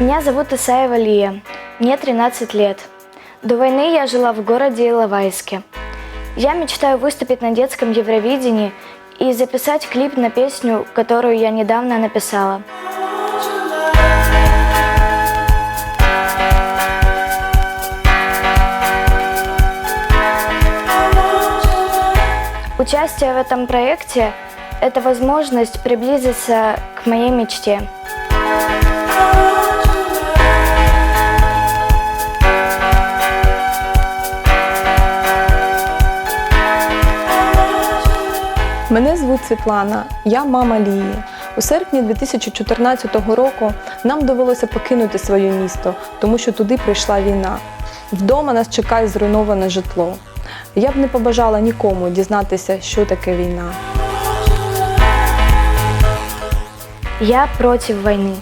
Меня зовут Исаева Лия. Мне 13 лет. До войны я жила в городе Иловайске. Я мечтаю выступить на детском Евровидении и записать клип на песню, которую я недавно написала. Участие в этом проекте – это возможность приблизиться к моей мечте. Мене звуть Світлана, я мама Лії. У серпні 2014 року нам довелося покинути своє місто, тому що туди прийшла війна. Вдома нас чекає зруйноване житло. Я б не побажала нікому дізнатися, що таке війна. Я против войны.